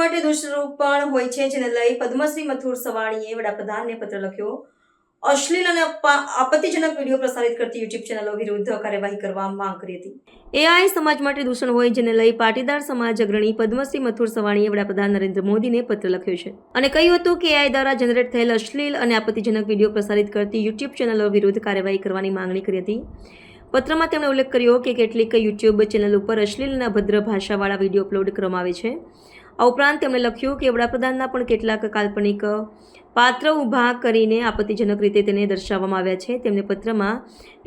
માટે દુષ્ટરૂપ પણ હોય છે, જેને લઈ પદ્મશ્રી મથુર સવાણીએ વડાપ્રધાનને પત્ર લખ્યો. અશ્લીલ અને આપત્તિજનક વીડિયો પ્રસારિત કરતી યુટ્યુબ ચેનલો વિરુદ્ધ કાર્યવાહી કરવા માંગ કરી હતી. એઆઈ સમાજ માટે દૂષણ હોય, જેને લઈ પાટીદાર સમાજ અગ્રણી પદ્મશ્રી મથુર સવાણીએ વડાપ્રધાન નરેન્દ્ર મોદીને પત્ર લખ્યો છે. અને કહ્યું હતું કે એઆઈ દ્વારા જનરેટ થયેલ અશ્લીલ અને આપત્તિજનક વીડિયો પ્રસારિત કરતી યુટ્યુબ ચેનલો વિરુદ્ધ કાર્યવાહી કરવાની માંગણી કરી હતી. પત્રમાં તેમણે ઉલ્લેખ કર્યો કે કેટલીક યુટ્યુબ ચેનલ ઉપર અશ્લીલ અને અભદ્ર ભાષાવાળા વીડિયો અપલોડ કરવામાં આવે છે. આ ઉપરાંત તેમણે લખ્યું કે વડાપ્રધાનના પણ કેટલાક કાલ્પનિક પાત્ર ઊભા કરીને આપત્તિજનક રીતે તેને દર્શાવવામાં આવ્યા છે. તેમણે પત્રમાં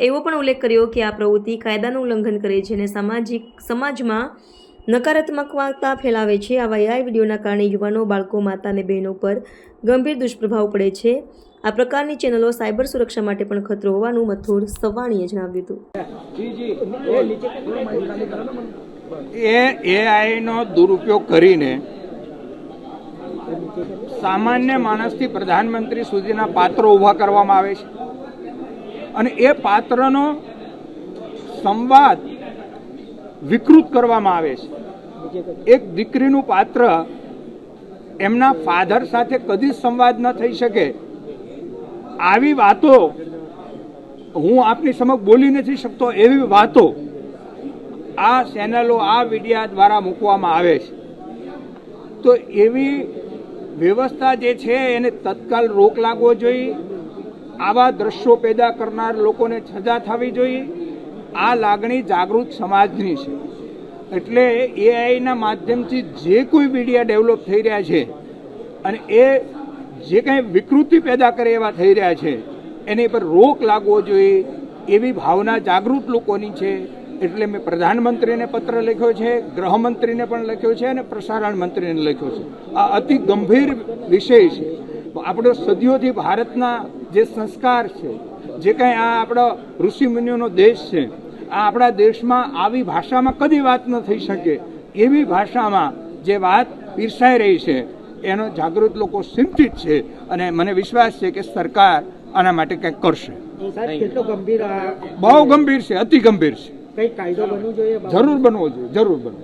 એવો પણ ઉલ્લેખ કર્યો કે આ પ્રવૃત્તિ કાયદાનું ઉલ્લંઘન કરે છે અને સામાજિક સમાજમાં નકારાત્મકતા ફેલાવે છે. આવા એઆઈ વિડીયોના કારણે યુવાનો, બાળકો, માતા અને બહેનો પર ગંભીર દુષ્પ્રભાવ પડે છે. આ પ્રકારની ચેનલો સાયબર સુરક્ષા માટે પણ ખતરો હોવાનું મથુર સવાણીએ જણાવ્યું હતું. એ એઆઈનો દુરુપયોગ કરીને સામાન્ય માણસથી પ્રધાનમંત્રી સુધીના પાત્રો ઊભા કરવામાં આવે છે. અને એ પાત્રનો સંવાદ વિકૃત કરવામાં આવે છે. એક દીકરીનું પાત્ર એમના ફાધર સાથે કદી સંવાદ ન થઈ શકે. આવી વાતો હું આપની સમક્ષ બોલી નથી શકતો, એવી વાતો આ ચેનલો, આ મીડિયા દ્વારા મૂકવામાં આવે છે. તો એવી વ્યવસ્થા જે છે, એને તત્કાલ રોક લાગવો જોઈએ. આવા દ્રશ્યો પેદા કરનાર લોકોને સજા થવી જોઈએ. આ લાગણી જાગૃત સમાજની છે. એટલે એઆઈના માધ્યમથી જે કોઈ મીડિયા ડેવલપ થઈ રહ્યા છે અને એ જે કંઈ વિકૃતિ પેદા કરે એવા થઈ રહ્યા છે, એની પર રોક લાગવો જોઈએ એવી ભાવના જાગૃત લોકોની છે. એટલે મેં પ્રધાનમંત્રીને પત્ર લખ્યો છે ગૃહમંત્રીને પણ લખ્યો છે અને પ્રસારણ મંત્રીને લખ્યો છે. આ અતિ ગંભીર વિષય છે. આપણો સદીઓથી ભારતના જે સંસ્કાર છે જે કંઈ આ આપણો ઋષિમુનિઓનો દેશ છે આ આપણા દેશમાં આવી ભાષામાં કદી વાત ન થઈ શકે એવી ભાષામાં જે વાત પીરસાઈ રહી છે એનો જાગૃત લોકો ચિંતિત છે અને મને વિશ્વાસ છે કે સરકાર આના માટે કંઈક કરશે. બહુ ગંભીર છે અતિ ગંભીર છે. કઈ કાયદો બનવો જોઈએ? જરૂર બનવો જોઈએ જરૂર બનવો